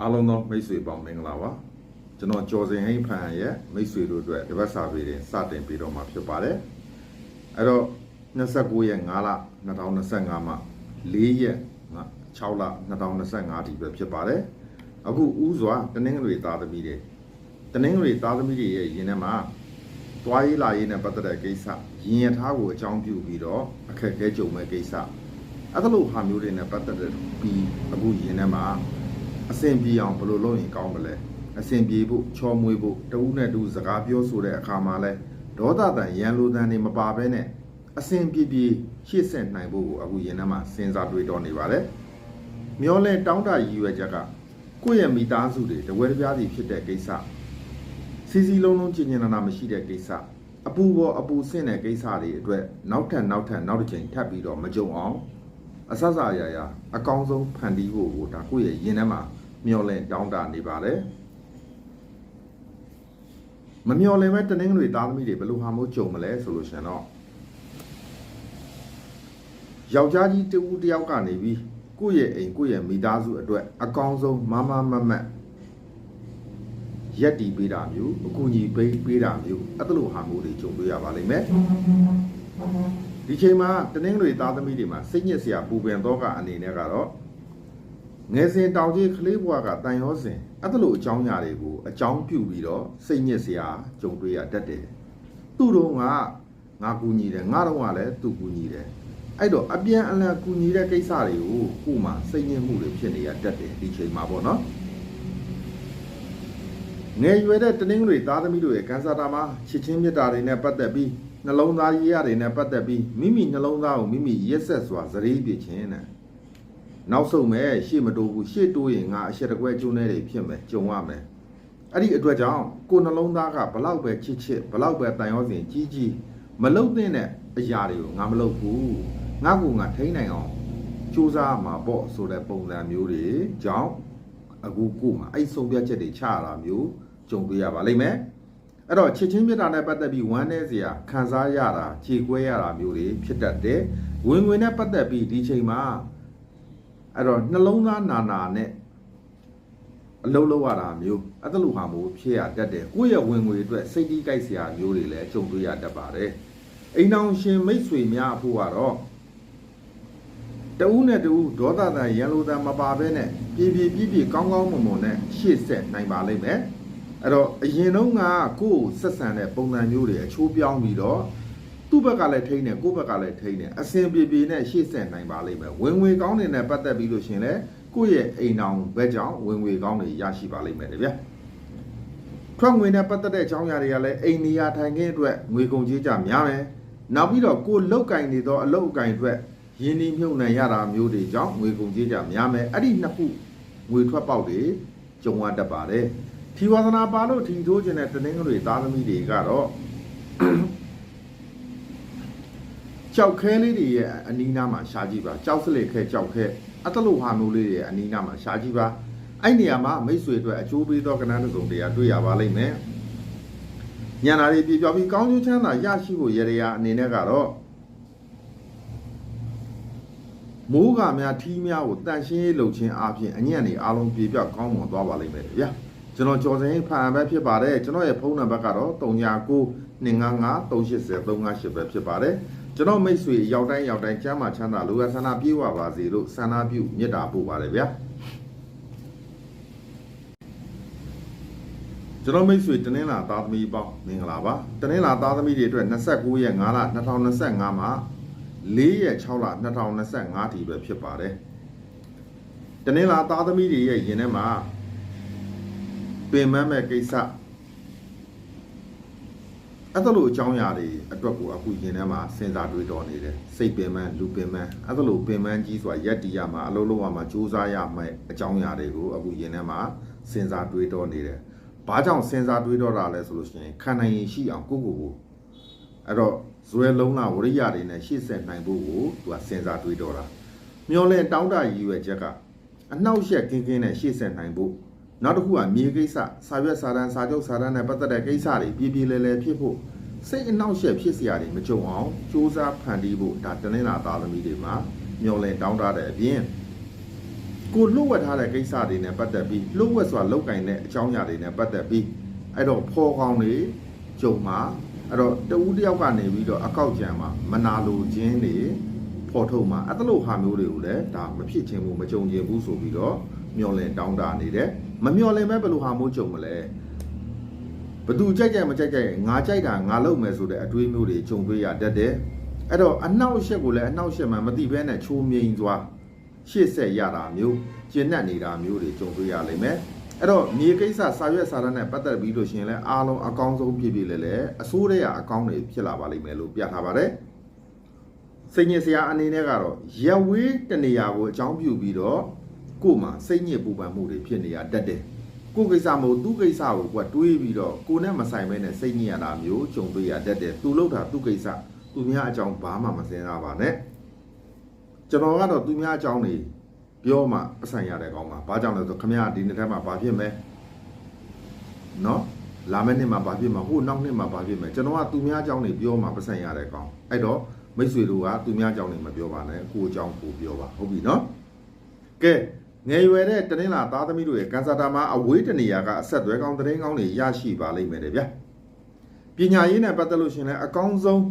အားလုံးသောမိတ်ဆွေပေါင်းမင်္ဂလာပါကျွန်တော်ကျော်စင်ဟိန်းဖန်ရဲ့မိတ်ဆွေတို့အတွက်တပတ်စာပေတွေစတင်ပြီးတော့မှာဖြစ်ပါတယ်အဲ့တော့29ရက်5လ2025မှာ4ရက်6လ2025ဒီပဲဖြစ်ပါတယ်အခုဥစွာတနင်္ဂနွေသားသမီးတွေတနင်္ဂနွေသားသမီးတွေရဲ့ယင်ထဲမှာတွားရေးလာရေးနဲ့ပတ်သက်တဲ့ကိစ္စရင်ရထားကိုအကြောင်းပြုပြီးတော့အခက်အခဲကြုံမဲ့ကိစ္စအဲ့ဒါလိုဟာမျိုးတွေနဲ့ပတ်သက်တဲ့ပြီးအခုယင်ထဲမှာ အဆင်ပြေအောင်ဘယ်လိုလုပ်ရင်ကောင်းမလဲအဆင်ပြေဖို့ချောမွေ့ဖို့တဦးနဲ့တူစကားပြောဆိုတဲ့အခါမှာလဲဒေါသတန်ရန်လိုတန်တွေမပါဘဲနဲ့အဆင်ပြေပြေရှေ့ဆက်နိုင်ဖို့ကိုအခုရင်ထဲမှာစဉ်းစားတွေးတောနေပါတယ်မျောလဲတောင်းတရည်ရွယ်ချက်ကကိုယ့်ရဲ့မိသားစုတွေတဝဲတပြားစီဖြစ်တဲ့ကိစ္စစီစီလုံးလုံးကျင်ကျင်နာနာမရှိတဲ့ကိစ္စအပူပေါ်အပူဆင့်တဲ့ကိစ္စတွေအတွက်နောက်ထပ်နောက်ထပ်နောက်တစ်ချိန်ထပ်ပြီးတော့မကြုံအောင်အဆဆအရာရာအကောင်းဆုံးဖန်တီးဖို့ကိုဒါကိုယ့်ရဲ့ရင်ထဲမှာ မျောလင့်တောင်းတနေပါတယ်မမျောလင့်မဲ့တနင်္ဂနွေသားသမီးတွေဘယ်လိုဟာမျိုးကြုံမလဲဆိုလို့ရှရင်တော့ယောက်ျားကြီးတဦးတယောက်ကနေပြီးကိုယ့်ရဲ့အိမ်ကိုယ့်ရဲ့မိသားစုအတွက်အကောင်းဆုံးမမမမတ်ရက်တီပေးတာမျိုးအကူအညီပေးပေးတာမျိုးအဲ့ဒါလိုဟာမျိုးတွေကြုံတွေ့ရပါလိမ့်မယ်ဒီချိန်မှာတနင်္ဂနွေသားသမီးတွေမှာစိတ်ညစ်စရာပူပင်တော့ကအနေနဲ့ကတော့ ငယ်စဉ်တောင်ကြီးကလေးဘွားကတန်ရောစင်အဲ့ဒါလိုအကြောင်းအရာတွေကိုအကြောင်းပြုပြီးတော့စိတ်ညစ်စရာကြုံတွေ့ရတတ်တယ်သူ့တော့ကငါကူညီတယ်ငါတော့ကလည်းသူကူညီတယ်အဲ့တော့အပြန်အလှန်ကူညီတဲ့ကိစ္စတွေကိုကို့မှာစိတ်ညစ်မှုတွေဖြစ်နေရတတ်တယ်ဒီချိန်မှာပေါ့နော်ငယ်ရွယ်တဲ့တနင်္ဂနွေသားသမီးတို့ရဲ့ကန်ဆာတာမှာချစ်ချင်းမြတ်တာတွေနဲ့ပတ်သက်ပြီးနှလုံးသားရေးရတွေနဲ့ပတ်သက်ပြီးမိမိနှလုံးသားကိုမိမိရက်ဆက်စွာသတိပြခြင်းနဲ့ နောက်ဆုံးမဲ့ရှေ့မတိုးဘူးရှေ့တိုးရင်ငါအရှက်တကွဲကျုံးနေတွေဖြစ်မယ်ကြုံရမယ်အဲ့ဒီအတွက်ကြောင့်ကိုယ်နှလုံးသားကဘလောက်ပဲချစ်ချစ်ဘလောက်ပဲတန်ရောစင်ကြီးကြီးမလုတ်တဲ့အရာတွေကိုငါမလုတ်ဘူးငါကငါထိန်းနိုင်အောင်စူးစမ်းမှာပေါ့ဆိုတဲ့ပုံစံမျိုးတွေကြောင့်အခုကို့မှာအဲ့ဆုံးဖြတ်ချက်တွေချရတာမျိုးကြုံတွေ့ရပါလိမ့်မယ်အဲ့တော့ချစ်ချင်းမြတ်တာနဲ့ပတ်သက်ပြီးဝမ်းနည်းစရာခံစားရတာခြေကွဲရတာမျိုးတွေဖြစ်တတ်တယ်ဝင်ဝင်နဲ့ပတ်သက်ပြီးဒီချိန်မှာ အဲ့တော့နှလုံးသားနာနာနဲ့အလုံးလုံးရတာမျိုးအဲ့ဒါလိုဟာမျိုးဖြစ်ရတတ်တယ်ကိုယ့်ရဲ့ဝင်ငွေအတွက်စိတ်တီးကြိုက်စရာမျိုးတွေလည်းကြုံတွေ့ရတတ်ပါတယ်အိမ်အောင်ရှင်မိတ်ဆွေများအဖို့ကတော့တဦးနဲ့တဦးဒေါသတန်ရန်လိုတန်မပါဘဲနဲ့ပြေပြေပြေပြေကောင်းကောင်းမွန်မွန်နဲ့ရှေ့ဆက်နိုင်ပါလိမ့်မယ်အဲ့တော့အရင်တော့ကကိုယ့်ကိုဆက်ဆံတဲ့ပုံစံမျိုးတွေအချိုးပြောင်းပြီးတော့ သူ့ဘက်ကလည်းထိန်းတယ်ကိုယ့်ဘက်ကလည်းထိန်းတယ်အစဉ်ပြေပြေနဲ့ရှေ့ဆက်နိုင်ပါလိမ့်မယ်ဝင်ငွေကောင်းတွေနဲ့ပတ်သက်ပြီးလို့ရှရင်လေကိုယ့်ရဲ့အိမ်အောင်ဘက်ကြောင့်ဝင်ငွေကောင်းတွေရရှိပါလိမ့်မယ်တဗျာထွက်ငွေနဲ့ပတ်သက်တဲ့အကြောင်းအရာတွေကလည်းအိမ်နေရာထိုင်ခင်းအတွက်ငွေကုန်ကြေးကြများမယ်နောက်ပြီးတော့ကိုယ်လောက်ကင်နေသောအလုပ်အကင်အတွက်ရင်းနှီးမြှုပ်နှံရတာမျိုးတွေကြောင့်ငွေကုန်ကြေးကြများမယ်အဲ့ဒီနှစ်ခုငွေထွက်ပေါက်တွေကြုံရတတ်ပါတယ်ထီဝါသနာပါလို့ထီထိုးခြင်းတဲ့တနင်္ဂနွေသားသမီးတွေကတော့ ကြောက်ခဲလေးတွေရဲ့အနီးနားမှာရှားကြည့်ပါကြောက်စလေခဲကြောက်ခဲအတလို့ဟာမျိုးလေးတွေရဲ့အနီးနားမှာရှားကြည့်ပါအဲ့နေရာမှာမိတ်ဆွေအတွက်အကျိုးပေးသောကဏ္ဍတစ်စုံတရာတွေ့ရပါလိမ့်မယ်ညံတာတွေပြပြောပြီးကောင်းကျိုးချမ်းသာရရှိဖို့ရရရာအနေနဲ့ကတော့မိုးကများထီးများကိုတန်ရှင်းရေးလုပ်ခြင်းအပြင်အညံ့တွေအားလုံးပြေပြောက်ကောင်းမွန်သွားပါလိမ့်မယ်ဗျာကျွန်တော်ကျော်စင်ဖန်ပဲဖြစ်ပါတယ်ကျွန်တော်ရဲ့ဖုန်းနံပါတ်ကတော့39 255 380 358ပဲဖြစ်ပါတယ် ကျွန်တော်မိတ်ဆွေရောက်တိုင်းရောက်တိုင်းကျမ်းမာချမ်းသာလူရဆန္ဒပြေဝပါစေလို့ဆန္ဒပြုမေတ္တာပို့ပါတယ်ဗျာကျွန်တော်မိတ်ဆွေတနင်္လာသားသမီးပေါင်းမင်္ဂလာပါတနင်္လာသားသမီးတွေအတွက်29ရက်5လ2025မှာ4ရက်6လ2025ဒီပဲဖြစ်ပါတယ်တနင်္လာသားသမီးတွေရဲ့ယင်ထဲမှာပင်မမဲ့ကိစ္စ အဲ့ဒါလိုအကြောင်းအရာတွေအတွက်ကိုအခုရင်ထဲမှာစဉ်းစားတွေးတော်နေတယ်စိတ်ပင်မလူပင်မအဲ့ဒါလိုပင်မကြီးဆိုတာရက်တီရမှာအလုံးလုံးရမှာစူးစမ်းရမယ်အကြောင်းအရာတွေကိုအခုရင်ထဲမှာစဉ်းစားတွေးတော်နေတယ်ဘာကြောင့်စဉ်းစားတွေးတော်တာလဲဆိုလို့ရှိရင်ခံနိုင်ရင်ရှိအောင်ကိုယ့်ကိုယ်ကိုအဲ့တော့ဇွဲလုံးလာဝရိယတွေနဲ့ရှေ့ဆက်နိုင်ဖို့ကိုသူကစဉ်းစားတွေးတော်တာမျောလဲတောင်းတရည်ရွယ်ချက်ကအနှောက်အယှက်ကင်းကင်းနဲ့ရှေ့ဆက်နိုင်ဖို့ နောက်တစ်ခုကမြေကိစ္စစာရွက်စာတမ်းစာချုပ်စာတမ်းနဲ့ပတ်သက်တဲ့ကိစ္စတွေပြည်ပြည်လဲလဲဖြစ်ဖို့စိတ်အနှောက်အယှက်ဖြစ်စရာတွေမကြုံအောင်စူးစမ်းဖန်တီးဖို့ဒါတနင်္လာသားသမီးတွေမှာမျောလင့်တောင်းတတဲ့အပြင်ကိုလှုပ်ဝက်ထားတဲ့ကိစ္စတွေနဲ့ပတ်သက်ပြီးလှုပ်ဝက်စွာလောက်ကင်တဲ့အကြောင်းအရာတွေနဲ့ပတ်သက်ပြီးအဲ့တော့ဖော်ကောင်းတွေကြုံမှာအဲ့တော့တဦးတစ်ယောက်ကနေပြီးတော့အကောက်ကြံမှာမနာလိုခြင်းတွေဖော်ထုတ်မှာအဲ့ဒါလိုဟာမျိုးတွေကိုလည်းဒါမဖြစ်ခြင်းဘူးမကြုံခြင်းဘူးဆိုပြီးတော့မျောလင်တောင်းတနေတယ် မမျောလင်မဲ့ဘယ်လိုဟာမျိုးကြုံမလဲဘသူကြိုက်ကြိုက်မကြိုက်ကြိုက်ငါကြိုက်တာငါလုပ်မယ်ဆိုတဲ့အတွေးမျိုးတွေကြုံတွေ့ရတတ်တယ်အဲ့တော့အနောက်ရှက်ကိုလည်းအနောက်ရှက်မှမသိဘဲနဲ့ချိုးမြိန်သွားရှေ့ဆက်ရတာမျိုးကျဉ်တ်နေတာမျိုးတွေကြုံတွေ့ရလိမ့်မယ်အဲ့တော့မြေကိစ္စစာရွက်စာတမ်းနဲ့ပတ်သက်ပြီးလို့ရှိရင်လည်းအားလုံးအကောင်းဆုံးဖြစ်ဖြစ်လေလေအစိုးရအကောင်းတွေဖြစ်လာပါလိမ့်မယ်လို့ပြထားပါတယ်စိတ်ညစ်စရာအနေနဲ့ကတော့ရဝေးတနေရာကိုအကြောင်းပြုပြီးတော့ ကို့မှာစိတ်ညစ်ပူပန်မှုတွေဖြစ်နေရတတ်တယ်ကို့ကိစ္စမဟုတ်သူ့ကိစ္စကိုကွတွေးပြီးတော့ကိုနဲ့မဆိုင်ဘဲနဲ့စိတ်ညစ်ရတာမျိုးကြုံတွေ့ရတတ်တယ်သူလုပ်တာသူ့ကိစ္စသူများအကြောင်းဘာမှမစင်စားပါနဲ့ကျွန်တော်ကတော့သူများအကြောင်းတွေပြောမှအဆိုင်ရတဲ့ကောင်းပါဘာကြောင့်လဲဆိုခမရဒီနှစ်ထဲမှာဘာဖြစ်မဲနော်လာမယ့်နှစ်မှာဘာဖြစ်မှာဟိုနောက်နှစ်မှာဘာဖြစ်မဲကျွန်တော်ကသူများအကြောင်းတွေပြောမှပဆိုင်ရတဲ့ကောင်းအဲ့တော့မိတ်ဆွေတို့ကသူများအကြောင်းတွေမပြောပါနဲ့ကိုယ်အကြောင်းကိုပြောပါဟုတ်ပြီနော်ကဲ ငယ်ရွယ်တဲ့တနင်္လာသားသမီးတို့ရဲ့ကန်ဆာတာမှာအဝေးတနေရာကအဆက်သွဲကောင်းသတင်းကောင်းတွေရရှိပါလိမ့်မယ်တဲ့ဗျာပညာရေးနဲ့ပတ်သက်လို့ရှင်လဲအကောင်းဆုံး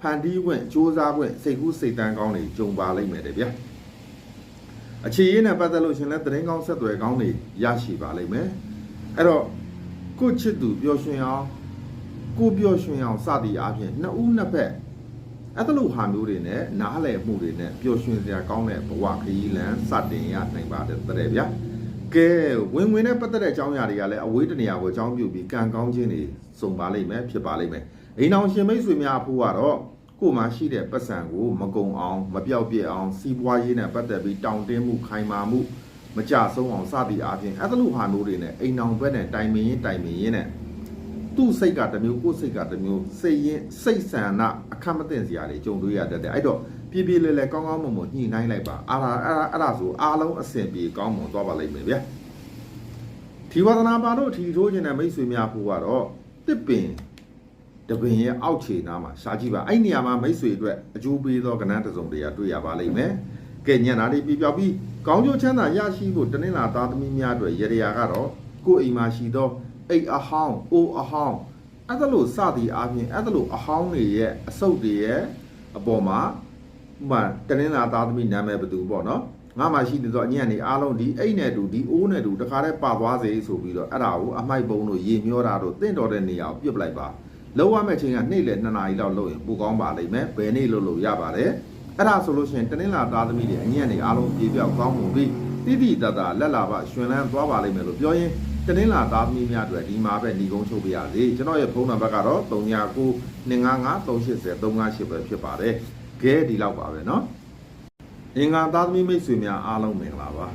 ဖန်တီးခွင့်စ조사ခွင့်စိတ်ကူးစိတ်တန်းကောင်းတွေကြုံပါလိမ့်မယ်တဲ့ဗျာအခြေရေးနဲ့ပတ်သက်လို့ရှင်လဲသတင်းကောင်းဆက်သွယ်ကောင်းတွေရရှိပါလိမ့်မယ်အဲ့တော့ကိုယ့်ချစ်သူပျော်ရွှင်အောင်ကိုယ်ပျော်ရွှင်အောင်စသည်အားဖြင့်နှစ်ဦးနှစ်ဖက် အဲ့ဒါလိုဟာမျိုးတွေနဲ့နားလည်မှုတွေနဲ့ပျော်ရွှင်စရာကောင်းတဲ့ဘဝခရီးလမ်းစတင်ရနိုင်ပါတယ်တဲ့ဗျာကဲဝင်ဝင်နဲ့ပတ်သက်တဲ့အကြောင်းအရာတွေကလည်းအဝေးတနေရာကိုအကြောင်းပြုပြီးကံကောင်းခြင်းတွေစုံပါလိမ့်မယ်ဖြစ်ပါလိမ့်မယ်အိမ်အောင်ရှင်မိတ်ဆွေများအဖို့ကတော့ကိုယ်မှာရှိတဲ့ပတ်စံကိုမကုံအောင်မပြောက်ပြက်အောင်စီးပွားရေးနဲ့ပတ်သက်ပြီးတောင်းတင်းမှုခိုင်မာမှုမကြဆုံးအောင်စသည်အားဖြင့်အဲ့ဒါလိုဟာမျိုးတွေနဲ့အိမ်အောင်ဘက်နဲ့တိုင်ပင်ရင်တိုင်ပင်ရင်နဲ့ သူ့စိတ်ကတစ်မျိုးကိုယ်စိတ်ကတစ်မျိုးစိတ်ရင်စိတ်ဆန္ဒအခက်မသိစရာတွေကြုံတွေ့ရတတ်တယ်အဲ့တော့ပြေပြေလဲလဲကောင်းကောင်းမွန်မွန်ညှိနှိုင်းလိုက်ပါအားလားအဲ့ဒါအဲ့ဒါဆိုအားလုံးအဆင်ပြေကောင်းမွန်သွားပါလိမ့်မယ်ဗျာဒီဝဒနာပါတို့ထီထိုးခြင်းနဲ့မိတ်ဆွေများဖို့ကတော့တစ်ပင်တပင်ရဲ့အောက်ခြေနားမှာရှားကြည့်ပါအဲ့နေရာမှာမိတ်ဆွေအတွက်အကျိုးပေးသောကဏ္ဍတစ်စုံတရာတွေ့ရပါလိမ့်မယ်။ကဲညံ့တာတွေပြပြောက်ပြီးကောင်းကျိုးချမ်းသာရရှိဖို့တနင်္လာသားသမီးများအတွက်ရရကတော့ကိုယ်အိမ်မှာရှိသော အိတ်အဟောင်းအိုးအဟောင်းအဲ့ဒါလို့စသည်အားဖြင့်အဲ့ဒါလို့အဟောင်းတွေရဲ့အစုပ်တွေရဲ့အပေါ်မှာဥပမာတနင်္လာသားသမီးနာမည်ဘယ်သူပေါ့နော်ငါမှရှိနေတော့အညံ့နေအားလုံးဒီအိတ်နဲ့တူဒီအိုးနဲ့တူတခါတည်းပါသွားစေဆိုပြီးတော့အဲ့ဒါကိုအမိုက်ပုံးတို့ရေမျောတာတို့တင့်တော်တဲ့နေရာကိုပြစ်ပလိုက်ပါလောက်ရမယ့်ချိန်ကနေ့လယ်2နာရီလောက်လုပ်ရင်ပိုကောင်းပါလိမ့်မယ်ဘယ်နေ့လုပ်လို့ရပါတယ်အဲ့ဒါဆိုလို့ရှိရင်တနင်္လာသားသမီးတွေအညံ့နေအားလုံးပြေပြောက်ကောင်းမှုပြီးတိတိတတလက်လာပါရှင်လန်းသွားပါလိမ့်မယ်လို့ပြောရင် တနင်္လာသားသမီးများအတွက်ဒီမှာပဲညီကုန်းချုပ်ပြရစီကျွန်တော်ရဲ့ဖုန်းနံပါတ်ကတော့39 255 380 358ပဲဖြစ်ပါတယ်ကဲဒီလောက်ပါပဲเนาะအင်္ဂါသားသမီးမိတ်ဆွေများအားလုံးမင်္ဂလာပါ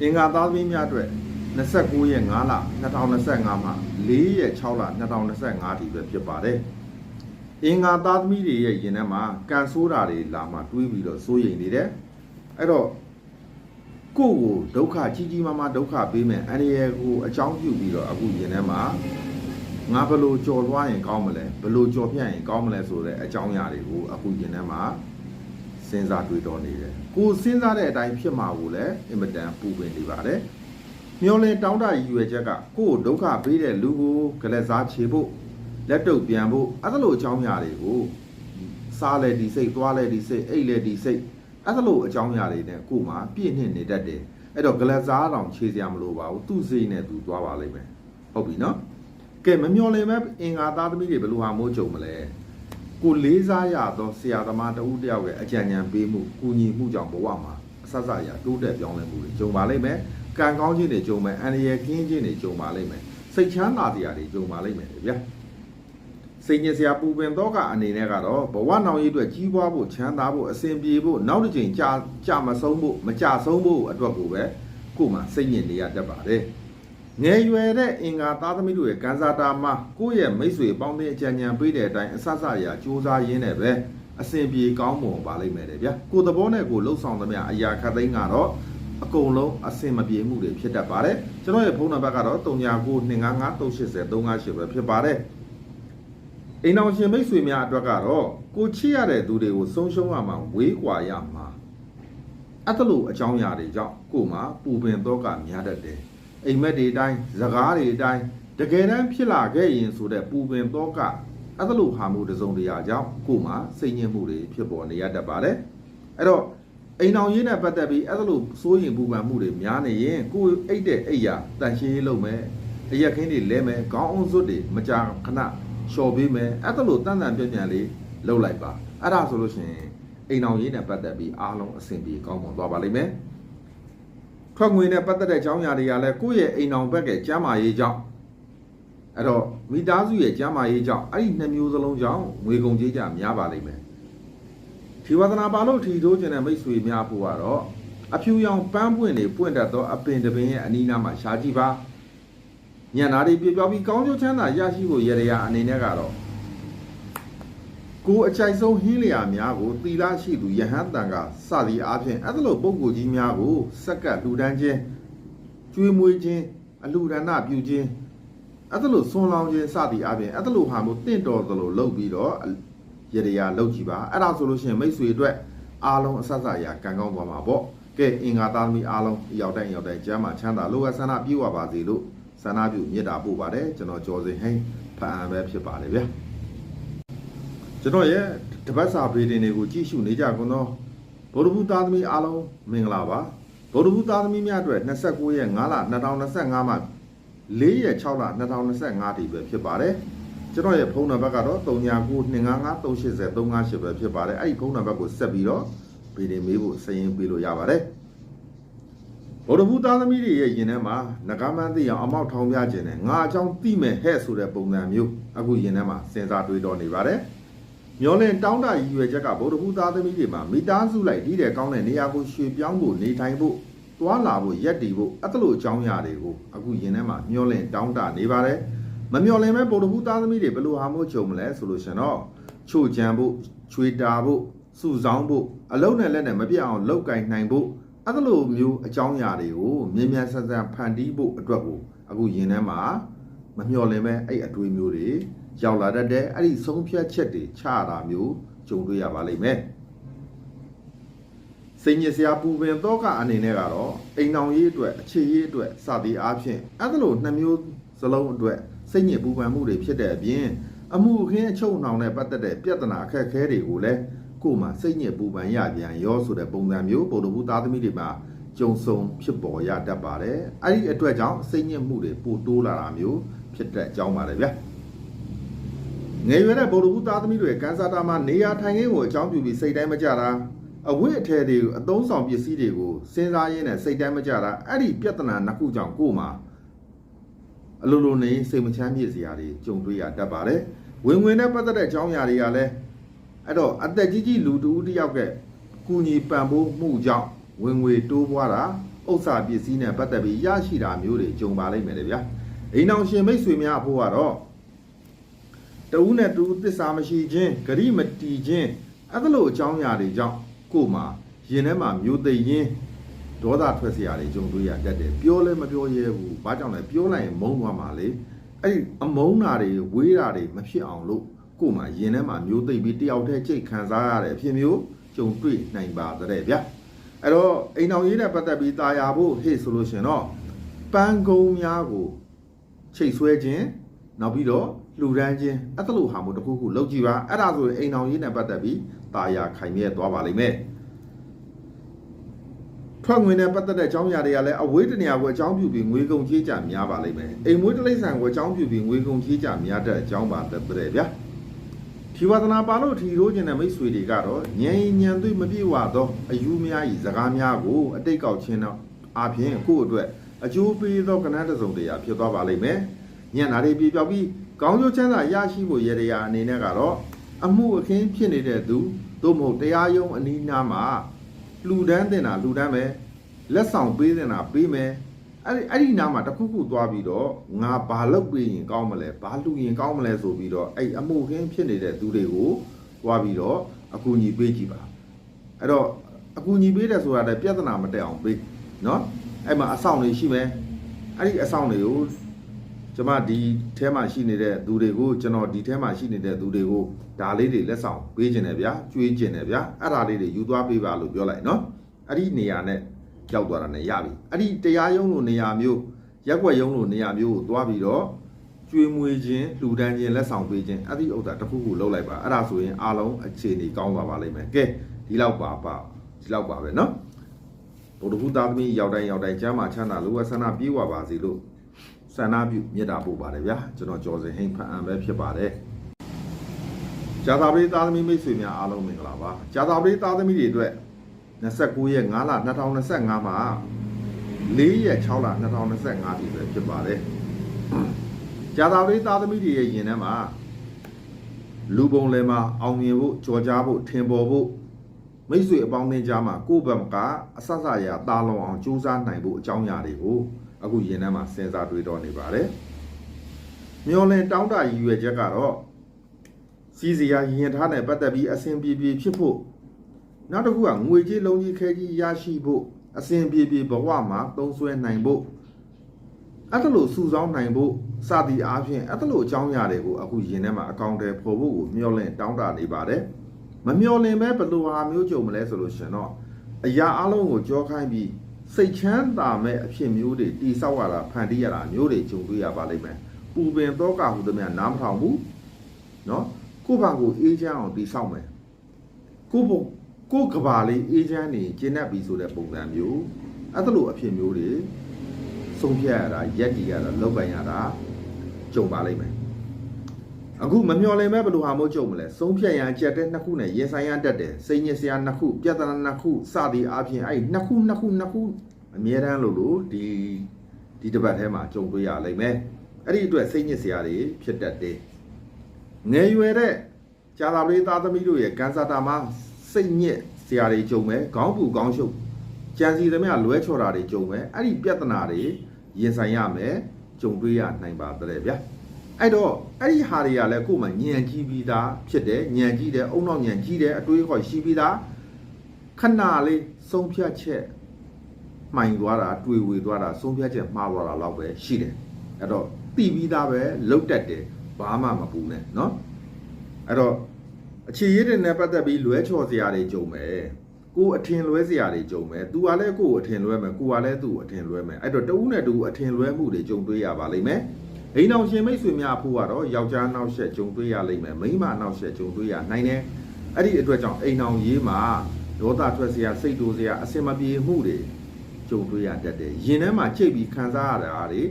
အင်္ဂါသားသမီးများအတွက် 29ရက်5လ2025မှာ4ရက်6လ2025ဒီပဲဖြစ်ပါတယ်။အင်္ဂါသားသမီးတွေရဲ့ရင်ထဲမှာကန်ဆိုးတာတွေလာမှတွေးပြီးတော့စိုးရိမ်နေတယ်။အဲ့တော့ ကိုယ့်ကိုဒုက္ခကြီးကြီးမားမားဒုက္ခပေးမယ်အန္တရာယ်ကိုအကြောင်းပြုပြီးတော့အခုရင်ထဲမှာငါဘယ်လိုကြော်လွှားရင်ကောင်းမလဲဘယ်လိုကြော်ပြတ်ရင်ကောင်းမလဲဆိုတဲ့အကြောင်းအရာတွေကိုအခုရင်ထဲမှာစဉ်းစားတွေးတောနေတယ်။ကိုယ်စဉ်းစားတဲ့အတိုင်းဖြစ်မှာကိုလည်းအင်မတန်ပူပင်နေပါတယ်။မျောလင်းတောင်းတရည်ရွယ်ချက်ကကိုယ့်ကိုဒုက္ခပေးတဲ့လူကိုကလက်စားချေဖို့လက်တုပ်ပြန်ဖို့အဲ့ဒါလိုအကြောင်းအရာတွေကိုစားလဲဒီစိတ်သွားလဲဒီစိတ်အိတ်လဲဒီစိတ် အဲ့ဒါလိုအကြောင်းအရာတွေနဲ့ကိုယ်မှာပြည့်နှင့်နေတတ်တယ်အဲ့တော့ကလက်စားတောင်ခြေစရာမလိုပါဘူးသူ့စိတ်နဲ့သူသွားပါလိမ့်မယ်ဟုတ်ပြီနော်ကဲမမျောလင်းမဲ့အင်္ဂါသားသမီးတွေဘယ်လိုဟာမိုးကြုံမလဲကိုလေးစားရသောဆရာသမားတဦးတယောက်ရဲ့အကြံဉာဏ်ပေးမှုကူညီမှုကြောင့်ဘဝမှာအဆဆရတိုးတက်ပြောင်းလဲမှုတွေကြုံပါလိမ့်မယ်ကံကောင်းခြင်းတွေကြုံမယ်အန္တရာယ်ကင်းခြင်းတွေကြုံပါလိမ့်မယ်စိတ်ချမ်းသာတရားတွေကြုံပါလိမ့်မယ်ဗျာ စိတ်ညစ်စရာပူပင်တော့ကအနေနဲ့ကတော့ဘဝနောင်ရေးအတွက်ကြီးပွားဖို့ချမ်းသာဖို့အစဉ်ပြေဖို့နောက်တစ်ချိန်ကြာကြာမဆုံးဖို့မကြာဆုံးဖို့အတွက်ကိုပဲကိုယ်မှစိတ်ညစ်နေရတတ်ပါတယ်ငယ်ရွယ်တဲ့အင်္ဂါသားသမီးတို့ရဲ့ကံစားတာမှာကိုယ့်ရဲ့မိတ်ဆွေပေါင်းတဲ့အကြံဉာဏ်ပေးတဲ့အတိုင်းအဆဆရာစူးစမ်းရင်းနဲ့ပဲအစဉ်ပြေကောင်းမွန်ပါလိမ့်မယ်တဲ့ဗျာကိုယ်သဘောနဲ့ကိုယ်လှုပ်ဆောင်သမျှအရာခတ်သိမ်းကတော့အကုန်လုံးအစင်မပြေမှုတွေဖြစ်တတ်ပါတယ်ကျွန်တော်ရဲ့ဖုန်းနံပါတ်ကတော့39925538ပဲဖြစ်ပါတယ် အိမ်အောင်ရှင်မိတ်ဆွေများအတွက်ကတော့ကိုချစ်ရတဲ့သူတွေကိုဆုံးရှုံးရမှာဝေးကွာရမှာအဲ့ဒါလိုအကြောင်းအရာတွေကြောင့်ကိုယ်မှာပူပင်တော့ကများတတ်တယ်အိမ်မက်တွေအတိုင်းစကားတွေအတိုင်းတကယ်တမ်းဖြစ်လာခဲ့ရင်ဆိုတဲ့ပူပင်တော့ကအဲ့ဒါလိုဟာမှုတစ်စုံတစ်ရာကြောင့်ကိုယ်မှာစိတ်ညစ်မှုတွေဖြစ်ပေါ်နေရတတ်ပါတယ်အဲ့တော့အိမ်အောင်ရေးနဲ့ပတ်သက်ပြီးအဲ့ဒါလိုစိုးရင်ပူပန်မှုတွေများနေရင်ကိုယ်အိတ်တဲ့အိတ်ရတန်ရှင်းရေးလုပ်မယ်အရက်ခင်းတွေလဲမယ်ခေါင်းအောင်စွတ်တွေမကြာခဏ လျှော်ပေးမယ်အဲ့ဒါလိုတန်တန်ပြန့်ပြန့်လေးလုပ်လိုက်ပါအဲ့ဒါဆိုလို့ရှိရင်အိမ်အောင်ရေးနဲ့ပတ်သက်ပြီးအားလုံးအဆင်ပြေကောင်းမွန်သွားပါလိမ့်မယ်။ထွက်ငွေနဲ့ပတ်သက်တဲ့အကြောင်းအရာတွေကလည်းကိုယ့်ရဲ့အိမ်အောင်ဘက်ကကျမ်းမာရေးကြောင့်အဲ့တော့မိသားစုရဲ့ကျမ်းမာရေးကြောင့်အဲ့ဒီနှစ်မျိုးစလုံးကြောင့်ငွေကုန်ကြေးကြများပါလိမ့်မယ်။ဒီဝဒနာပါလို့ထီထိုးခြင်းနဲ့မိတ်ဆွေများဖို့ကတော့အဖြူရောင်ပန်းပွင့်တွေပွင့်တတ်သောအပင်တစ်ပင်ရဲ့အနီးနားမှာရှားကြည့်ပါ။ ညံနာတွေပြပြောပြီးကောင်းကျိုးချမ်းသာရရှိဖို့ရရအနေနဲ့ကတော့ကိုအကြိုက်ဆုံးဟင်းလျာများကိုသီလရှိသူယဟန်တန်ကစသည်အားဖြင့်အဲ့ဒါလိုပုံကိုယ်ကြီးများကိုစက်ကပ်လှူဒန်းခြင်းကျွေးမွေးခြင်းအလှူဒါနပြုခြင်းအဲ့ဒါလိုဆွန်လောင်းခြင်းစသည်အားဖြင့်အဲ့ဒါလိုဟာမျိုးတင့်တော်သလိုလုပ်ပြီးတော့ရရလုပ်ကြည့်ပါအဲ့ဒါဆိုလို့ရှိရင်မိတ်ဆွေအတွက်အားလုံးအဆက်ဆက်ရာကံကောင်းသွားမှာပေါ့ကဲအင်္ဂါသားသမီးအားလုံးရောက်တိုင်းရောက်တိုင်းကျမ်းမာချမ်းသာလောကဆန္ဒပြုဝပါစေလို့ဆ န္ဒပြုမေတ္တာပို့ပါတယ်ကျွန်တော်ကျော်စင်ဟိန်းဖအံပဲဖြစ်ပါတယ်ဗျာကျွန်တော်ရဲ့တပတ်စာပေတင်တွေကိုကြည့်ရှုနေကြကုန်သောဗုဒ္ဓဘုသားသမီးအားလုံးမင်္ဂလာပါဗုဒ္ဓဘုသားသမီးများအတွက်29ရက်5လ2025မှာ4ရက်6လ2025ဒီပဲဖြစ်ပါတယ်ကျွန်တော်ရဲ့ဖုန်းနံပါတ်ကတော့399255380358ပဲဖြစ်ပါတယ်အဲ့ဒီဖုန်းနံပါတ်ကိုဆက်ပြီးတော့ပေတင်မေးဖို့စရင်ပေးလို့ရပါတယ် ဗုဒ္ဓဘုသားသမီးတွေရဲ့ယင်ထဲမှာငကားမန်းသိအောင်အမောက်ထောင်ပြခြင်းနဲ့ငါအကြောင်းသိမဲ့ဟဲ့ဆိုတဲ့ပုံစံမျိုးအခုယင်ထဲမှာစဉ်းစားတွေးတော်နေပါတယ်မျောလင်းတောင်းတရည်ရွယ်ချက်ကဗုဒ္ဓဘုသားသမီးတွေမှာမိသားစုလိုက်ဒီတဲ့ကောင်းတဲ့နေရာကိုရွှေ့ပြောင်းဖို့နေထိုင်ဖို့သွားလာဖို့ရက်တည်ဖို့အဲ့လိုအကြောင်းအရာတွေကိုအခုယင်ထဲမှာမျောလင်းတောင်းတနေပါတယ်မမျောလင်းမဲ့ဗုဒ္ဓဘုသားသမီးတွေဘယ်လိုဟာမို့ကြုံမလဲဆိုလို့ရှင်တော့ချို့ကြံဖို့ချွေတာဖို့စုဆောင်းဖို့အလုံးနဲ့လက်နဲ့မပြတ်အောင်လောက်ကင်နိုင်ဖို့ အဲ့လိုမျိုးအကြောင်းအရာတွေကိုမြင်မြန်ဆန်ဆန်ဖန်တီးဖို့အတွက်ကိုအခုယင်ထဲမှာမမျောလင်းမဲ့အဲ့အတွေ့အမျိုးတွေရောက်လာတတ်တဲ့အဲ့ဒီဆုံးဖြတ်ချက်တွေချရတာမျိုးကြုံတွေ့ရပါလိမ့်မယ်။စိတ်ညစ်စရာပူပင်တော့ကအနေနဲ့ကတော့အိမ်အောင်ရေးအတွက်အခြေရေးအတွက်စသည်အားဖြင့်အဲ့ဒါလိုနှစ်မျိုးစလုံးအတွက်စိတ်ညစ်ပူပန်မှုတွေဖြစ်တဲ့အပြင်အမှုအခင်းအချုပ်နှောင်နဲ့ပတ်သက်တဲ့ပြဿနာအခက်အခဲတွေကိုလည်း ကိုယ်မှာစိတ်ညစ်ပူပန်ရပြန်ရောဆိုတဲ့ပုံစံမျိုးပုံတော်ဘူးသားသမီးတွေမှာကြုံဆုံဖြစ်ပေါ်ရတတ်ပါတယ်။အဲ့ဒီအတွက်ကြောင့်စိတ်ညစ်မှုတွေပိုတိုးလာတာမျိုးဖြစ်တဲ့အကြောင်းပါတယ်ဗျာ။ငယ်ရွယ်တဲ့ဗုဒ္ဓဘုသားသမီးတွေကန်းစာတာမှာနေရာထိုင်ခင်းကိုအကြောင်းပြုပြီးစိတ်တိုင်းမကြတာအဝတ်အထည်တွေကိုအသုံးဆောင်ပစ္စည်းတွေကိုစဉ်းစားရင်းနဲ့စိတ်တိုင်းမကြတာအဲ့ဒီပြဿနာနှစ်ခုကြောင့်ကိုယ်မှာအလိုလိုနေစိတ်မချမ်းမြေ့စရာတွေကြုံတွေ့ရတတ်ပါတယ်ဝင်ဝင်နဲ့ပတ်သက်တဲ့အကြောင်းအရာတွေကလည်း အဲ့တော့အသက်ကြီးကြီးလူတူဦးတစ်ယောက်ကကုညီပံ့ပိုးမှုကြောင့်ဝင်ငွေတိုးပွားတာဥစ္စာပစ္စည်းနဲ့ပတ်သက်ပြီးရရှိတာမျိုးတွေကြုံပါလိမ့်မယ်လေဗျာအိမ်အောင်ရှင်မိတ်ဆွေများအဖို့ကတော့တဦးနဲ့တူသစ္စာမရှိခြင်းဂရိမတီခြင်းအဲ့ဒါလိုအကြောင်းအရာတွေကြောင့်ကိုယ်မှာရင်ထဲမှာမျိုးသိရင်ဒေါသထွက်စရာတွေကြုံတွေ့ရတတ်တယ်ပြောလဲမပြောရဲဘူးဘာကြောင့်လဲပြောလိုက်ရင်မုန်းသွားမှာလေအဲ့ဒီအမုန်းတာတွေဝေးတာတွေမဖြစ်အောင်လို့ ကိုယ်မှာရင်ထဲမှာမျိုးသိပြီးတယောက်တည်းကြိတ်ခံစားရတဲ့အဖြစ်မျိုးကြုံတွေ့နိုင်ပါတဲ့ဗျအဲ့တော့အိမ်အောင်ရေးနဲ့ပတ်သက်ပြီးตาယာဖို့ဟေ့ဆိုလို့ရှင်တော့ပန်းကုံးများကိုချိတ်ဆွဲခြင်း နောက်ပြီးတော့လှူဒန်းခြင်းအဲ့ဒါလိုဟာမျိုးတစ်ခုခုလုပ်ကြည့်ပါအဲ့ဒါဆိုရင်အိမ်အောင်ရေးနဲ့ပတ်သက်ပြီးตาယာခိုင်မြဲသွားပါလိမ့်မယ်ထွက်ငွေနဲ့ပတ်သက်တဲ့အကြောင်းအရာတွေကလည်းအဝေးတနေရာကိုအကြောင်းပြုပြီးငွေကုန်ကြေးကြများပါလိမ့်မယ်အိမ်မွေးတလိမ့်ဆန်ကိုအကြောင်းပြုပြီးငွေကုန်ကြေးကြများတဲ့အကြောင်းပါတဲ့တဲ့ဗျာ ဒီဝဒနာပါလို့ထီရိုးခြင်းတဲ့မိတ်ဆွေတွေကတော့ဉာဏ်ဉာဏ်သွေးမပြေဝသောအယူများဤစကားများကိုအတိတ်ကောက်ခြင်းတော့အပြင်ကိုယ့်အတွက်အကျိုးပေးသောကဏ္ဍတစ်စုံတရာဖြစ်သွားပါလိမ့်မယ်ညံ့နာတွေပြေပြောက်ပြီးကောင်းကျိုးချမ်းသာရရှိဖို့ရရအနေနဲ့ကတော့အမှုအခင်းဖြစ်နေတဲ့သူသို့မဟုတ်တရားရုံးအနီးနားမှာလှူဒန်းတင်တာလှူဒန်းမယ်လက်ဆောင်ပေးတင်တာပေးမယ် အဲ့ဒီအဲ့ဒီနားမှာတစ်ခုခုသွားပြီးတော့ငါဘာလုပ်ပေးရင်ကောင်းမလဲဘာလှူရင်ကောင်းမလဲဆိုပြီးတော့အဲ့အမှုအခင်းဖြစ်နေတဲ့သူတွေကိုသွားပြီးတော့အကူအညီပေးကြည့်ပါအဲ့တော့အကူအညီပေးတယ်ဆိုတာလည်းပြဿနာမတက်အောင်ပေးနော်အဲ့မှာအဆောင်တွေရှိမယ်အဲ့ဒီအဆောင်တွေကိုကျွန်မဒီထဲမှာရှိနေတဲ့သူတွေကိုကျွန်တော်ဒီထဲမှာရှိနေတဲ့သူတွေကိုဒါလေးတွေလက်ဆောင်ပေးခြင်းတယ်ဗျာကျွေးခြင်းတယ်ဗျာအဲ့ဒါလေးတွေယူသွားပေးပါလို့ပြောလိုက်နော်အဲ့ဒီနေရာနဲ့ ရောက်သွားတာနဲ့ရပြီအဲ့ဒီတရားရုံးလိုနေရာမျိုးရက်ွက်ရုံးလိုနေရာမျိုးကိုသွားပြီးတော့ကျွေးမွေးခြင်းလူဒန်းခြင်းလက်ဆောင်ပေးခြင်းအဲ့ဒီဥစ္စာတစ်ခုခုလုပ်လိုက်ပါအဲ့ဒါဆိုရင်အားလုံးအခြေအနေကောင်းသွားပါလိမ့်မယ်ကဲဒီလောက်ပါပါဒီလောက်ပါပဲเนาะဘုဒ္ဓဘုသားသမီးရောက်တိုင်းရောက်တိုင်းကျမ်းမာချမ်းသာလူဝဆန္ဒပြေဝပါစေလို့ဆန္ဒပြုမေတ္တာပို့ပါတယ်ဗျာကျွန်တော်ကျော်စင်ဟိန်ဖန်အံပဲဖြစ်ပါတယ် ဂျာသာပရိသားသမီးမိတ်ဆွေများအားလုံးမင်္ဂလာပါဂျာသာပရိသားသမီးတွေအတွက် 29ရက်5လ2025မှာ4ရက်6လ2025ဒီပဲဖြစ်ပါတယ်ဂျာသာပရိသားသမီးတွေရဲ့ယင်ထဲမှာလူပုံလယ်မှာအောင်မြင်ဖို့ကြော်ကြားဖို့ထင်ပေါ်ဖို့မိတ်ဆွေအပေါင်းအသင်းကြားမှာကိုယ့်ဘက်ကအဆဆရာတာလုံအောင်ကြိုးစားနိုင်ဖို့အကြောင်းအရာတွေကိုအခုယင်ထဲမှာစဉ်းစားတွေးတော့နေပါတယ်မျောလင်းတောင်းတရည်ရွယ်ချက်ကတော့စီစီယာရင်ထားနဲ့ပတ်သက်ပြီးအစဉ်ပြေပြေဖြစ်ဖို့ နောက်တစ်ခုကငွေကြေးလုံးကြီးခဲကြီးရရှိဖို့အစဉ်ပြေပြေဘဝမှာသုံးဆွဲနိုင်ဖို့အဲ့ဒါလို့စုဆောင်းနိုင်ဖို့စသည်အားဖြင့်အဲ့ဒါလို့အကြောင်းအရာတွေကိုအခုရင်ထဲမှာအကောင့်တွေပေါ်ဖို့ကိုမျှော်လင့်တောင်းတနေပါတယ်မမျှော်လင့်ပဲဘယ်လိုဟာမျိုးကြုံမလဲဆိုလို့ရှင်တော့အရာအလုံးကိုကြောခိုင်းပြီးစိတ်ချမ်းသာမဲ့အဖြစ်မျိုးတွေတိဆောက်ရတာဖန်တီးရတာမျိုးတွေကြုံတွေ့ရပါလိမ့်မယ်ပူပင်တော့ကဟုသမျှနားမထောင်ဘူးနော်ကိုယ့်ဘာကိုအေးချမ်းအောင်တည်ဆောက်မယ်ကိုယ့်ဘ ကိုယ့်ကဘာလေးအေးချမ်းနေကျင့်တတ်ပြီဆိုတဲ့ပုံစံမျိုးအဲ့ဒါလိုအဖြစ်မျိုးတွေဆုံးဖြတ်ရတာရက်တည်ရတာလောက်ကန်ရတာကြုံပါလိမ့်မယ်အခုမမျော်လင့်မဲ့ဘယ်လိုဟာမို့ကြုံမလဲဆုံးဖြတ်ရန်ကြက်တဲ့နှစ်ခုနဲ့ရင်ဆိုင်ရတတ်တယ်စိတ်ညစ်စရာနှစ်ခုပြဿနာနှစ်ခုစသည်အပြင်အဲ့နှစ်ခုနှစ်ခုနှစ်ခုအမြဲတမ်းလို့လို့ဒီဒီတစ်ပတ်ထဲမှာကြုံတွေ့ရလိမ့်မယ်အဲ့ဒီအတွက်စိတ်ညစ်စရာတွေဖြစ်တတ်တယ်ငယ်ရွယ်တဲ့ကြာလာပရိသားသမီးတို့ရဲ့ကန်ဆာတာမှာ စိတ်ညစ်စရာတွေကြုံမယ်ခေါင်းပူခေါင်းရှုပ်ကြံစီသမျှလွဲချော်တာတွေကြုံမယ်အဲ့ဒီပြဿနာတွေရင်ဆိုင်ရမယ်ကြုံတွေ့ရနိုင်ပါတဲ့ဗျာအဲ့တော့အဲ့ဒီဟာတွေကလည်းကိုယ်မှညံကြီးပြီးသားဖြစ်တယ်ညံကြီးတယ်အုံနောက်ညံကြီးတယ်အတွေးခေါ်ရှိပြီးသားခဏလေးဆုံးဖြတ်ချက်မှိုင်သွားတာတွေ့ဝေသွားတာဆုံးဖြတ်ချက်မှားသွားတာတော့ပဲရှိတယ်အဲ့တော့တိပြီးသားပဲလုတ်တက်တယ် ဘာမှမပူနဲ့เนาะအဲ့တော့ အခြေရည်တဲ့နဲ့ပတ်သက်ပြီးလွဲချော်စရာတွေကြုံမယ်ကိုအထင်လွဲစရာတွေကြုံမယ်သူကလည်းကိုအထင်လွဲမယ်ကိုကလည်းသူ့အထင်လွဲမယ်အဲ့တော့တဦးနဲ့တူအထင်လွဲမှုတွေကြုံတွေ့ရပါလိမ့်မယ်အိမ်အောင်ရှင်မိတ်ဆွေများအဖို့ကတော့ယောက်ျားနောက်ဆက်ကြုံတွေ့ရလိမ့်မယ်မိန်းမနောက်ဆက်ကြုံတွေ့ရနိုင်တယ်အဲ့ဒီအတွက်ကြောင့်အိမ်အောင်ရေးမှာဒေါသထွက်စရာစိတ်တူစရာအစင်မပြေမှုတွေကြုံတွေ့ရတတ်တယ်ရင်ထဲမှာချိတ်ပြီးခံစားရတာတွေ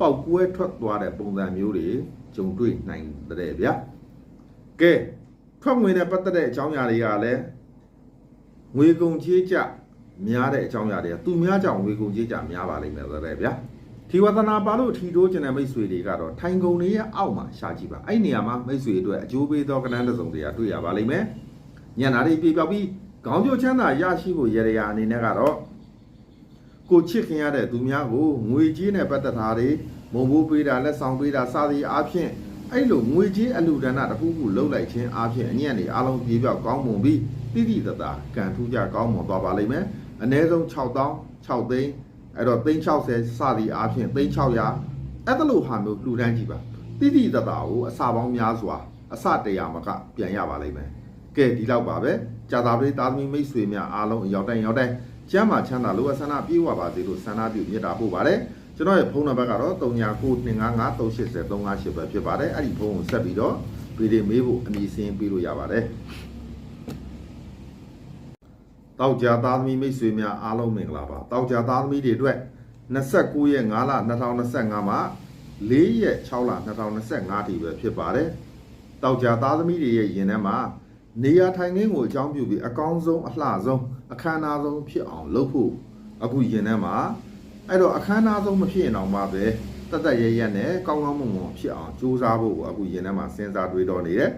ပောက်ကွဲထွက်သွားတဲ့ပုံစံမျိုးတွေကြုံတွေ့နိုင်တဲ့ဗျာကဲ ထွက်ငွေနဲ့ပတ်သက်တဲ့အကြောင်းအရာတွေကလည်းငွေကုန်ကြေးကြများတဲ့အကြောင်းအရာတွေကသူများကြောင့်ငွေကုန်ကြေးကြများပါလိမ့်မယ်ဆိုတဲ့ဗျာထီဝသနာပါလို့ထီတိုးကျင်တဲ့မိတ်ဆွေတွေကတော့ထိုင်ကုန်တွေရဲ့အောက်မှာရှာကြည့်ပါအဲ့ဒီနေရာမှာမိတ်ဆွေအတွက်အကျိုးပေးသောကဏ္ဍတစ်စုံတရာတွေ့ရပါလိမ့်မယ်ညနာတွေပြေပြောက်ပြီးခေါင်းကျိုးချမ်းသာရရှိဖို့ရရရာအနေနဲ့ကတော့ကိုချစ်ခင်ရတဲ့သူများကိုငွေကြေးနဲ့ပတ်သက်တာတွေမုံဘိုးပေးတာလက်ဆောင်ပေးတာစသည်အားဖြင့် အဲ့လိုငွေကြေးအလူဒဏတစ်ခုခုလှုပ်လိုက်ခြင်းအားဖြင့်အညံ့တွေအားလုံးပြေပြောက်ကောင်းမွန်ပြီးတိတိတသာကံထူးကြကောင်းမွန်သွားပါလိမ့်မယ်အ ਨੇ ဆုံး6000 6သိန်းအဲ့တော့သိန်း60စသည်အားဖြင့်သိန်း600အဲ့ဒါလိုဟာမျိုးလှူဒန်းကြည့်ပါတိတိတသာကိုအစာပေါင်းများစွာအစတရာမကပြန်ရပါလိမ့်မယ်ကဲဒီလောက်ပါပဲကြာသာပရိသားသမီးမိတ်ဆွေများအားလုံးရောက်တိုင်းရောက်တိုင်းကျမ်းမာချမ်းသာလိုအပ်ဆန္ဒပြေဝပါစေလို့ဆန္ဒပြုမြတ်တာပို့ပါတယ် ကျွန်တော်ရဲ့ဖုန်းနံပါတ်ကတော့39925538ပဲဖြစ်ပါတယ်အဲ့ဒီဖုန်းကိုဆက်ပြီးတော့ဗီဒီမေးဖို့အမည်စင်းပေးလို့ရပါတယ်တောက်ကြသားသမီးမိတ်ဆွေများအားလုံးမင်္ဂလာပါတောက်ကြသားသမီးတွေအတွက်29ရက်5လ2025မှာ4ရက်6လ2025ဒီပဲဖြစ်ပါတယ်တောက်ကြသားသမီးတွေရဲ့ယင်ထဲမှာနေရာထိုင်ခင်းကိုအကြောင်းပြုပြီးအကောင်းဆုံးအလှဆုံးအခမ်းအနားဆုံးဖြစ်အောင်လုပ်ဖို့အခုယင်ထဲမှာ အဲ့တော့အခမ်းအနားဆုံးမဖြစ်ရင်တော့မှပဲတတ်တတ်ရရနဲ့ကောင်းကောင်းမွန်မွန်ဖြစ်အောင်ကြိုးစားဖို့ကိုအခုယင်ထဲမှာစဉ်းစားတွေးတော့နေတယ်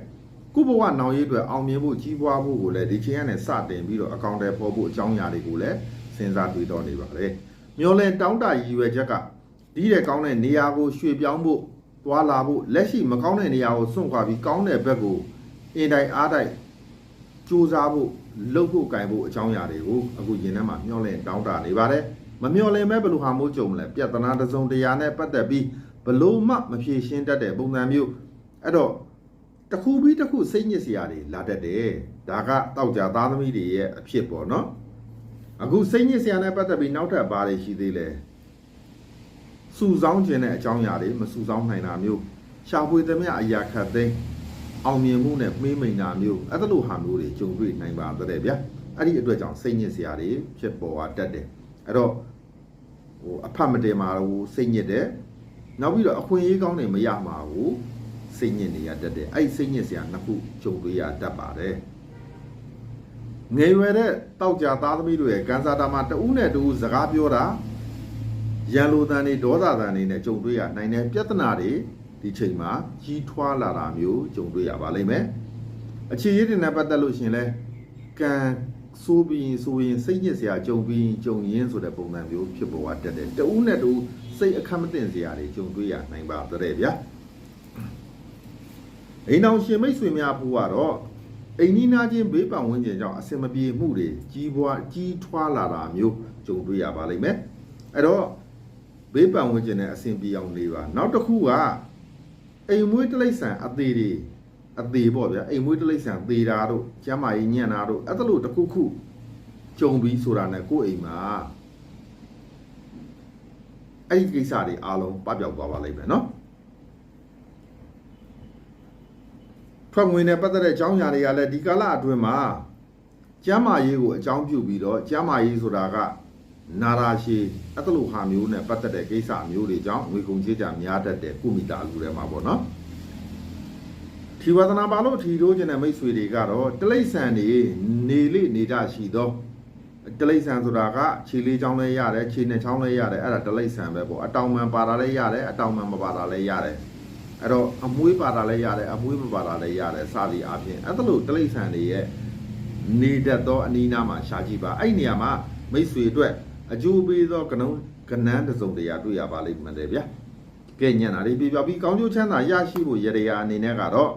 ခုဘဝနောင်ရေးအတွက်အောင်မြင်ဖို့ကြီးပွားဖို့ကိုလည်းဒီချိန်ကနေစတင်ပြီးတော့အကောင့်တွေပေါ်ဖို့အကြောင်းအရာတွေကိုလည်းစဉ်းစားတွေးတော့နေပါတယ်မျောလဲတောင်းတရည်ရွယ်ချက်ကဒီတဲ့ကောင်းတဲ့နေရာကိုရွှေ့ပြောင်းဖို့သွားလာဖို့လက်ရှိမကောင်းတဲ့နေရာကိုစွန့်ခွာပြီးကောင်းတဲ့ဘက်ကိုအင်တိုင်းအားတိုင်းစူးစမ်းဖို့လှုပ်ဖို့ကင်ဖို့အကြောင်းအရာတွေကိုအခုရင်ထဲမှာမျှော်လင့်တောင်းတနေပါတယ် မမျှော်လင့်မဲ့ဘယ်လိုဟာမို့ကြုံမလဲပြဿနာတစ်စုံတရာနဲ့ပတ်သက်ပြီးဘလို့မှမဖြေရှင်းတတ်တဲ့ပုံစံမျိုးအဲ့တော့တစ်ခုပြီးတစ်ခုစိတ်ညစ်စရာတွေလာတတ်တယ်ဒါကတောက်ကြသားသမီးတွေရဲ့အဖြစ်ပေါ့နော်အခုစိတ်ညစ်စရာနဲ့ပတ်သက်ပြီးနောက်ထပ်ဘာတွေရှိသေးလဲစူဆောင်းခြင်းတဲ့အကြောင်းအရာတွေမစူဆောင်းနိုင်တာမျိုးရှာဖွေသမျှအရာခတ်သိမ်းအောင်မြင်မှုနဲ့မှေးမိန်တာမျိုးအဲ့ဒါလိုဟာမျိုးတွေကြုံတွေ့နိုင်ပါတဲ့ဗျာအဲ့ဒီအတွက်ကြောင့်စိတ်ညစ်စရာတွေဖြစ်ပေါ်လာတတ်တယ် အဲ့တော့ဟိုအဖတ်မတင်မှာဘူးစိတ်ညစ်တယ်နောက်ပြီးတော့အခွင့်အရေးကောင်းတွေမရမှာဘူးစိတ်ညစ်နေရတတ်တယ်အဲ့ဒီစိတ်ညစ်စရာနှစ်ခုကြုံတွေ့ရတတ်ပါတယ်ငယ်ရွယ်တဲ့တောက်ကြသားသမီးတို့ရဲ့ကန်စာတာမှာတဦးနဲ့တဦးစကားပြောတာရန်လိုတန်တွေဒေါသတန်တွေနဲ့ကြုံတွေ့ရနိုင်တဲ့ပြဿနာတွေဒီချိန်မှာကြီးထွားလာတာမျိုးကြုံတွေ့ရပါလိမ့်မယ်အခြေရည်တွေနဲ့ပတ်သက်လို့ရှရင်လဲကံ ဆိုးပြီးရင်ဆိုရင်စိတ်ညစ်စရာကြုံပြီးရင်ကြုံရင်းဆိုတဲ့ပုံစံမျိုးဖြစ်ပေါ်တတ်တယ်တဦးနဲ့တဦးစိတ်အခက်မတင်စရာတွေကြုံတွေ့ရနိုင်ပါတဲ့ဗျာအိမ်အောင်ရှင်မိတ်ဆွေများဖို့ကတော့အိမ်နီးနားချင်းဘေးပတ်ဝန်းကျင်ကြောင့်အဆင်မပြေမှုတွေကြီးပွားကြီးထွားလာတာမျိုးကြုံတွေ့ရပါလိမ့်မယ်အဲ့တော့ဘေးပတ်ဝန်းကျင်နဲ့အဆင်ပြေအောင်နေပါနောက်တစ်ခုကအိမ်မွေးတိရစ္ဆာန်အသေးတွေ အသေးပေါ့ဗျာအိမ်မွေးတိရစ္ဆာန်သေးတာတို့ကျမ်းမာရေးညံ့တာတို့အဲ့ဒါလို့တစ်ခုခုကြုံပြီးဆိုတာနဲ့ကိုယ့်အိမ်မှာအဲ့ဒီကိစ္စတွေအားလုံးပပျောက်သွားပါလိမ့်မယ်နော်ထွက်ငွေနဲ့ပတ်သက်တဲ့အကြောင်းအရာတွေကလည်းဒီကာလအတွင်းမှာကျမ်းမာရေးကိုအကြောင်းပြုပြီးတော့ကျမ်းမာရေးဆိုတာကနာရာရှည်အတလူဟာမျိုးနဲ့ပတ်သက်တဲ့ကိစ္စမျိုးတွေကြောင့်ငွေကုန်ကြေးကြများတတ်တဲ့ကုမိတာလူတွေမှာပေါ့နော် ထီဝဒနာပါလို့ထီတိုးခြင်းတဲ့မိတ်ဆွေတွေကတော့တလိษံနေနေလေနေကြရှိသောတလိษံဆိုတာကခြေလေးချောင်းလေးရတယ်ခြေနှစ်ချောင်းလေးရတယ်အဲ့ဒါတလိษံပဲပေါ့အတောင်မှန်ပါတာလည်းရတယ်အတောင်မှန်မပါတာလည်းရတယ် အဲ့တော့အမွေးပါတာလည်းရတယ်အမွေးမပါတာလည်းရတယ်စသည်အပြင်အဲ့ဒါလို့တိရစ္ဆာန်တွေရဲ့နေတတ်သောအနီးနားမှာရှာကြည့်ပါအဲ့ဒီနေရာမှာမိတ်ဆွေအတွက်အကျိုးပေးသောကနုံကနန်းတစ်စုံတရာတွေ့ရပါလိမ့်မယ်လေဗျာကဲညံ့တာလေးပြပြပြီးကောင်းကျိုးချမ်းသာရရှိဖို့ရရအနေနဲ့ကတော့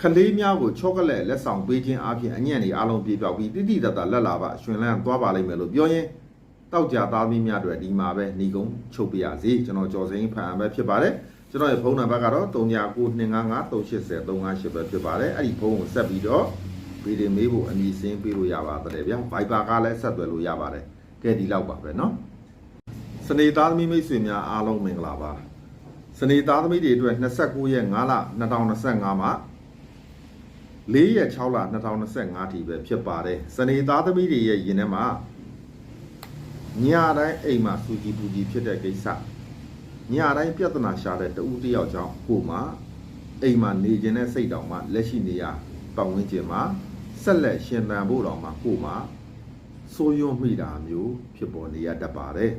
ခလေးများကိုချောကလက်လက်ဆောင်ပေးခြင်းအပြင်အညံ့တွေအားလုံးပြေပြောက်ပြီးတိတိတတ်တာလက်လာပါရှင်လန်းသွားပါလိမ့်မယ်လို့ပြောရင် တောက်ကြသားသမီးများတွေဒီမှာပဲหนีကုန်းချုပ်ပြရစီကျွန်တော်ကြော်စိမ်းဖန်အပဲဖြစ်ပါတယ်ကျွန်တော်ရဲ့ဖုန်းနံပါတ်ကတော့399255358358ပဲဖြစ်ပါတယ်အဲ့ဒီဖုန်းကိုဆက်ပြီးတော့ဗီဒီယိုမေးဖို့အမည်စင်းပေးလို့ရပါတယ်ဗျာ Viber ကလည်းဆက်သွယ်လို့ရပါတယ်ကဲဒီလောက်ပါပဲเนาะစနေသားသမီးမိတ်ဆွေများအားလုံးမင်္ဂလာပါစနေသားသမီးတွေအတွက်29ရက်5လ2025မှာ 4ရက်6လ2025ထိပဲဖြစ်ပါတယ်စနေသားသမီးတွေရဲ့ယင်ထဲမှာညတိုင်းအိမ်မှာစူကြီးပူကြီးဖြစ်တဲ့ကိစ္စညတိုင်းပြဿနာရှာတဲ့တဦးတစ်ယောက်ကြောင့်ကိုမှအိမ်မှာနေခြင်းတဲ့စိတ်တောင်မှလက်ရှိနေရပတ်ဝန်းကျင်မှာဆက်လက်ရှင်သန်ဖို့တောင်မှကိုမှစိုးရွံ့မိတာမျိုးဖြစ်ပေါ်နေရတတ်ပါတယ်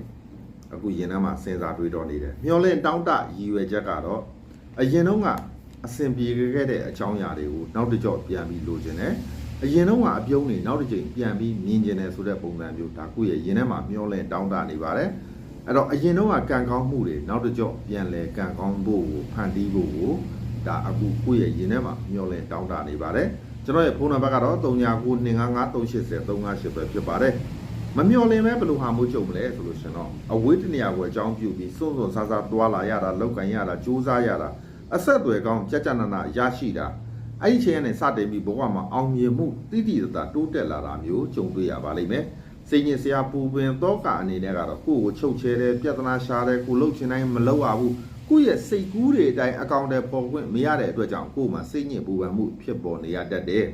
အခုရင်ထဲမှာစဉ်းစားတွေးတော့နေတယ်မျောလင့်တောင်းတရည်ရွယ်ချက်ကတော့အရင်တော့က အဆင်ပြေခဲ့တဲ့အကြောင်းအရာတွေကိုနောက်တစ်ကြော့ပြန်ပြီးလိုချင်တယ်အရင်တော့ကအပြုံးနေနောက်တစ်ချိန်ပြန်ပြီးမြင်ကျင်တယ်ဆိုတဲ့ပုံစံမျိုးဒါကိုယ့်ရဲ့ရင်ထဲမှာမျောလဲတောင်းတနေပါတယ်အဲ့တော့အရင်တော့ကကံကောင်းမှုတွေနောက်တစ်ကြော့ပြန်လဲကံကောင်းဖို့ကိုဖန်တီးဖို့ကိုဒါအခုကိုယ့်ရဲ့ရင်ထဲမှာမျောလဲတောင်းတနေပါတယ်ကျွန်တော်ရဲ့ဖုန်းနံပါတ်ကတော့39925538ပဲဖြစ်ပါတယ်မမျောလင်းပဲဘယ်လိုဟာမျိုးကြုံမလဲဆိုလို့ရှင်တော့အဝေးတနေရာကိုအကြောင်းပြုပြီးစွန့်စွန့်ဆားဆားတွာလာရတာလောက်ကန်ရတာစူးစမ်းရတာ အဆက်အသွယ်ကောင်းကြကြနနရရှိတာအဲ့ဒီချိန်ကနေစတင်ပြီးဘဝမှာအောင်မြင်မှုတိတိတတ်တာတိုးတက်လာတာမျိုးကြုံတွေ့ရပါလိမ့်မယ်။စိတ်ညစ်စရာပူပင်တောကအနေနဲ့ကတော့ကိုယ့်ကိုချုပ်ချဲတယ်ပြဿနာရှာတယ်ကိုလှုပ်ချင်တိုင်းမလှုပ်ရဘူး။ကိုယ့်ရဲ့စိတ်ကူးတွေအတိုင်းအကောင့်တွေပေါ်ခွင့်မရတဲ့အတွက်ကြောင့်ကိုယ်မှာစိတ်ညစ်ပူပန်မှုဖြစ်ပေါ်နေရတတ်တယ်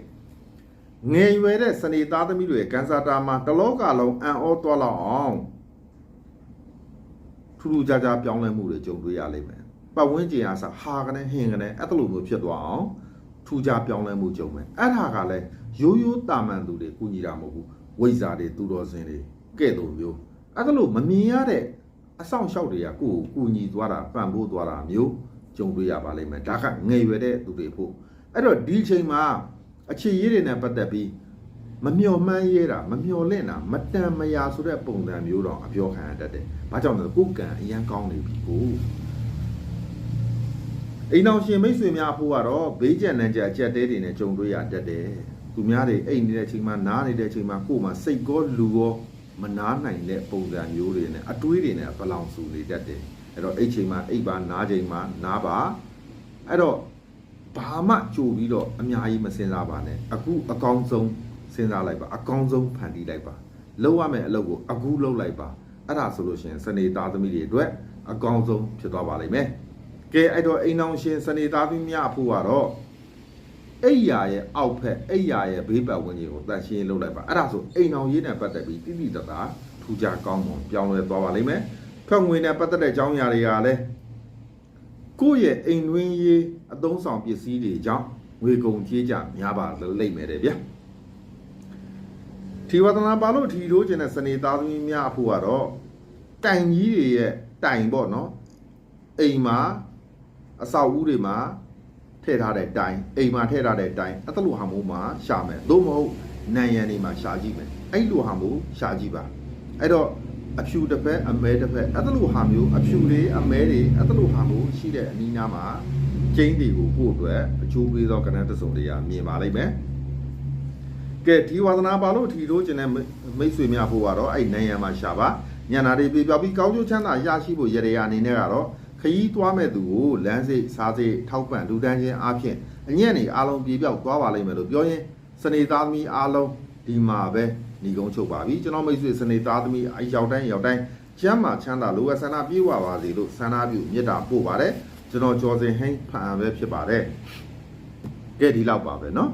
။ငယ်ရွယ်တဲ့စနေသားသမီးတွေကန်ဆာတာမှာတလောကလုံးအံ့ဩသွားလောက်အောင်ထူးထူးခြားခြားပြောင်းလဲမှုတွေကြုံတွေ့ရလိမ့်မယ်။ ပတ်ဝန်းကျင်အားစဟာကနေဟင်ကနေအဲ့လိုမျိုးဖြစ်သွားအောင်ထူးခြားပြောင်းလဲမှုကြုံမယ်အဲ့ဒါကလည်းရိုးရိုးတာမန်သူတွေကုညီတာမဟုတ်ဘူးဝိဇ္ဇာတွေသူတော်စင်တွေကဲ့သို့မျိုးအဲ့ဒါလို့မမြင်ရတဲ့အဆောင်လျှောက်တွေကကိုယ့်ကိုကုညီသွားတာပံ့ပိုးသွားတာမျိုးကြုံတွေ့ရပါလိမ့်မယ်ဒါကငယ်ရွယ်တဲ့သူတွေဖို့အဲ့တော့ဒီအချိန်မှာအခြေရေးတွေနဲ့ပတ်သက်ပြီးမမျော်မှန်းရဲတာမမျော်လင့်တာမတန်မရာဆိုတဲ့ပုံစံမျိုးတော့အပြောခံရတတ်တယ်။ဘာကြောင့်လဲကိုယ်ကံအရန်ကောင်းနေပြီကို။ အိမ်အောင်ရှင်မိတ်ဆွေများအဖို့ကတော့ဘေးကျန်နံကြအကြက်တဲတွေနဲ့ကြုံတွေ့ရတတ်တယ်။သူများတွေအိမ်နေတဲ့ချိန်မှာနားနေတဲ့ချိန်မှာကိုယ်မှာစိတ်ကောလူကောမနားနိုင်တဲ့ပုံစံမျိုးတွေနဲ့အတွေးတွေနဲ့ပလောင်ဆူနေတတ်တယ်။အဲ့တော့အိတ်ချိန်မှာအိတ်ပါနားချိန်မှာနားပါအဲ့တော့ဘာမှကြိုပြီးတော့အများကြီးမစင်စားပါနဲ့အခုအကောင်းဆုံးစဉ်းစားလိုက်ပါအကောင်းဆုံးဖန်တီးလိုက်ပါလုပ်ရမယ့်အလုပ်ကိုအခုလုပ်လိုက်ပါအဲ့ဒါဆိုလို့ရှိရင်စနေသားသမီးတွေအတွက်အကောင်းဆုံးဖြစ်သွားပါလိမ့်မယ် ကဲအဲ့တော့အိမ်အောင်ရှင်စနေသားသမီးများအဖို့ကတော့အိယာရဲ့အောက်ဖက်အိယာရဲ့ဘေးပတ်ဝန်းကျင်ကိုတန်ရှင်းလုပ်လိုက်ပါအဲ့ဒါဆိုအိမ်အောင်ရေးနဲ့ပတ်သက်ပြီးတိတိတသားထူကြကောင်းမွန်ပြောင်းလဲသွားပါလိမ့်မယ်ထွက်ငွေနဲ့ပတ်သက်တဲ့အကြောင်းအရာတွေကလည်းကိုယ့်ရဲ့အိမ်တွင်းရေးအသုံးဆောင်ပစ္စည်းတွေကြောင့်ငွေကုန်ကြေးကြများပါလိမ့်မယ်တဲ့ဗျာထီဝဒနာပါလို့ထီထိုးခြင်းတဲ့စနေသားသမီးများအဖို့ကတော့တိုင်ကြီးတွေရဲ့တိုင်ပေါ့နော်အိမ်မှာ အဆောက်အဦတွေမှာထည့်ထားတဲ့တိုင်အိမ်မှာထည့်ထားတဲ့တိုင်အဲ့လိုဟာမျိုးမှာရှာမယ်သို့မဟုတ်နံရံတွေမှာရှာကြည့်မယ်အဲ့လိုဟာမျိုးရှာကြည့်ပါအဲ့တော့အဖြူတစ်ဖက်အမဲတစ်ဖက်အဲ့ဒါလိုဟာမျိုးအဖြူတွေအမဲတွေအဲ့ဒါလိုဟာမျိုးရှိတဲ့အနီးနားမှာကျင်းတွေကိုပို့အတွက်အချိုးပေးသောကဏ္ဍတစ်စုံတည်းကမြင်ပါလိမ့်မယ်ကဲဒီဝါသနာပါလို့ထီလို့ခြင်းတဲ့မိတ်ဆွေများဖို့ကတော့အဲ့နိုင်ရန်မှာရှာပါညနာတွေပြပြပြီးကောင်းကျိုးချမ်းသာရရှိဖို့ရရအနေနဲ့ကတော့ခ ရီးသွားမဲ့သူကိုလမ်းစိတ်စားစိတ်ထောက်ပံ့လူတန်းချင်းအားဖြင့်အညံ့နေအားလုံးပြေပြောက်သွားပါလိမ့်မယ်လို့ပြောရင်စနေသားသမီးအားလုံးဒီမှာပဲညီကုန်းချုပ်ပါပြီကျွန်တော်မိတ်ဆွေစနေသားသမီးအရောက်တိုင်းရောက်တိုင်းကျမ်းမာချမ်းသာလိုအပ်ဆန္ဒပြေဝပါစေလို့ဆန္ဒပြုမေတ္တာပို့ပါတယ်ကျွန်တော်ကျော်စင်ဟိန်းဖန်အံပဲဖြစ်ပါတယ်ကဲဒီလောက်ပါပဲเนาะ